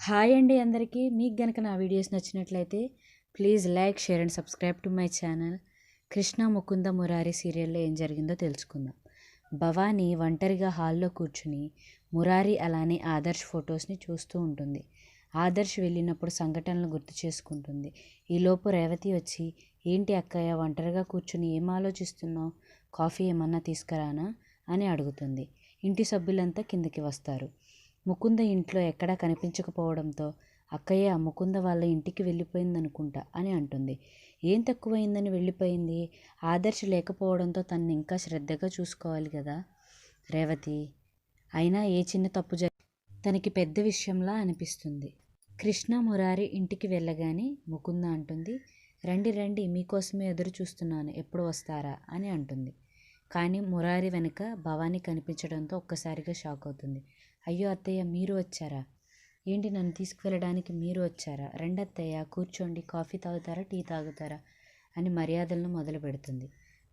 Hi అండి అందరికీ. మీకు గనక నా వీడియోస్ నచ్చినట్లయితే please like share and subscribe to my channel. Krishna Mukunda Murari సీరియల్లో ఏం జరిగిందో తెలుసుకుందాం. భవానీ ఒంటరిగా హాల్లో కూర్చుని మురారి అలానే ఆదర్శ్ ఫొటోస్ని చూస్తూ ఉంటుంది. ఆదర్శ్ వెళ్ళినప్పుడు సంఘటనలు గుర్తు చేసుకుంటుంది. ఈలోపు రేవతి వచ్చి ఏంటి అక్కయ్య ఒంటరిగా కూర్చుని ఏం ఆలోచిస్తున్నావు? కాఫీ ఏమన్నా తీసుకురానా? అని అడుగుతుంది. ఇంటి సభ్యులంతా కిందకి వస్తారు. ముకుంద ఇంట్లో ఎక్కడా కనిపించకపోవడంతో అక్కయ్య ముకుంద వాళ్ళ ఇంటికి వెళ్ళిపోయిందనుకుంటా అని అంటుంది. ఏం తక్కువైందని వెళ్ళిపోయింది? ఆదర్శ లేకపోవడంతో తన్ని ఇంకా శ్రద్ధగా చూసుకోవాలి కదా? రేవతి అయినా ఏ చిన్న తప్పు జరి తనకి పెద్ద విషయంలా అనిపిస్తుంది. కృష్ణ మురారి ఇంటికి వెళ్ళగానే ముకుంద అంటుంది రండి రండి మీకోసమే ఎదురు చూస్తున్నాను. ఎప్పుడు వస్తారా? అని అంటుంది. కానీ మురారి వెనుక భవానీ కనిపించడంతో ఒక్కసారిగా షాక్ అవుతుంది. అయ్యో అత్తయ్య మీరు వచ్చారా? ఏంటి నన్ను తీసుకువెళ్ళడానికి మీరు వచ్చారా? రండి అత్తయ్య కూర్చోండి కాఫీ తాగుతారా టీ తాగుతారా? అని మర్యాదలను మొదలు పెడుతుంది.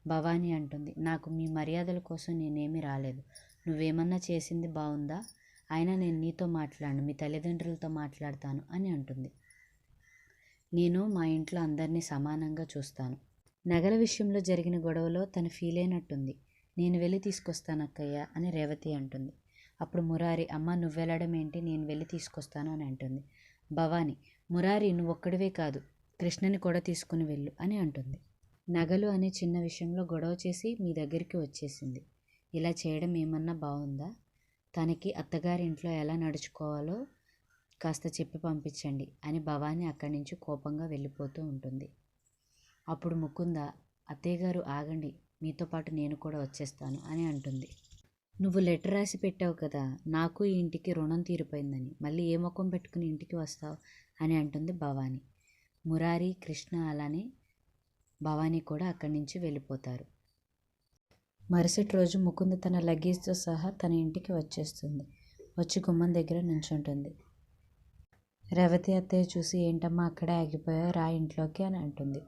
భవానీ అంటుంది నాకు మీ మర్యాదల కోసం నేనేమీ రాలేదు. నువ్వేమన్నా చేసింది బాగుందా అయినా నేను నీతో మాట్లాడను మీ తల్లిదండ్రులతో మాట్లాడతాను అని అంటుంది. నేను మా ఇంట్లో అందరినీ సమానంగా చూస్తాను. నగల విషయంలో జరిగిన గొడవలో తను ఫీల్ అయినట్టుంది. నేను వెళ్ళి తీసుకొస్తానక్కయ్య అని రేవతి అంటుంది. అప్పుడు మురారి అమ్మ నువ్వెళ్ళడం ఏంటి? నేను వెళ్ళి తీసుకొస్తాను అని అంటుంది. భవాని మురారి నువ్వు ఒక్కడివే కాదు కృష్ణని కూడా తీసుకుని వెళ్ళు అని అంటుంది. నగలు అనే చిన్న విషయంలో గొడవ చేసి మీ దగ్గరికి వచ్చేసింది. ఇలా చేయడం ఏమన్నా బాగుందా? తనకి అత్తగారి ఇంట్లో ఎలా నడుచుకోవాలో కాస్త చెప్పి పంపించండి అని భవాని అక్కడి నుంచి కోపంగా వెళ్ళిపోతూ ఉంటుంది. అప్పుడు ముకుంద అత్తయ్య గారు ఆగండి మీతో పాటు నేను కూడా వచ్చేస్తాను అని అంటుంది. నువ్వు లెటర్ రాసి పెట్టావు కదా నాకు ఈ ఇంటికి రుణం తీరిపోయిందని. మళ్ళీ ఏ ముఖం పెట్టుకుని ఇంటికి వస్తావు? అని అంటుంది భవానీ. మురారి కృష్ణ అలానే భవానీ కూడా అక్కడి నుంచి వెళ్ళిపోతారు. మరుసటి రోజు ముకుంద తన లగేజ్తో సహా తన ఇంటికి వచ్చేస్తుంది. వచ్చి గుమ్మం దగ్గర నుంచుంటుంది. రేవతి అత్తయ్య చూసి ఏంటమ్మా అక్కడే ఆగిపోయా రా ఇంట్లోకి అని అంటుంది.